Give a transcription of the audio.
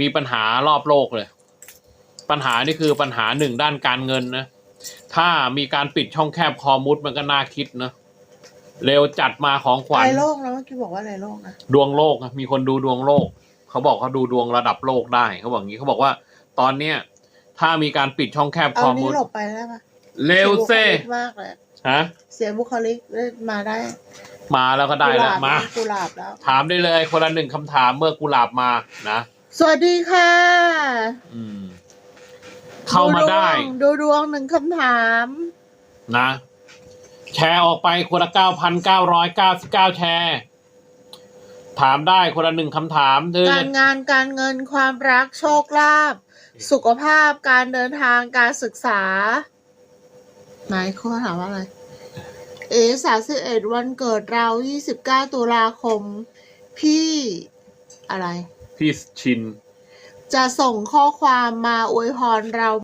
มีปัญหารอบโลกเลย ปัญหานี่คือปัญหาหนึ่งด้านการเงินนะ ถ้ามีการปิดช่องแคบคอมุดมันก็น่าคิดนะเร็วจัดมาของขวัญอะไรโลกนะเมื่อกี้บอกว่าอะไรโลกนะดวงโลกนะมีคนดูดวงโลก เขาบอกเขาดูดวงระดับโลกได้เขาบอกอย่างนี้เขาบอกว่า ตอนเนี้ยถ้ามีการปิดช่องแคบคเอาอนี้มุดหลบไปได้ปะเร็วเซ่สียบุคลิกมากเลยฮะเสียบุคลิกได้มาได้ มาแล้วก็ได้แล้วกุหบมากุหลาบแล้วถามได้เลยคนละหนึ่งคำถามเมื่อกุหลาบมานะ สวัสดีค่ะ อืม เข้ามาได้ดูดวงหนึ่งคำถาม นะ แชร์ออกไปคนละเก้าพันเก้าร้อยเก้าสิบเก้าแชร์ ถามได้คนละหนึ่งคำถามคือการงานการเงินความรักโชคลาภสุขภาพการเดินทางการศึกษา ไหนเขาถามว่าอะไร เอสาสิบเอ็ดวันเกิดเรายี่สิบเก้าตุลาคม พี่อะไร พี่ชิน จะส่งข้อความมาอวยพรเรา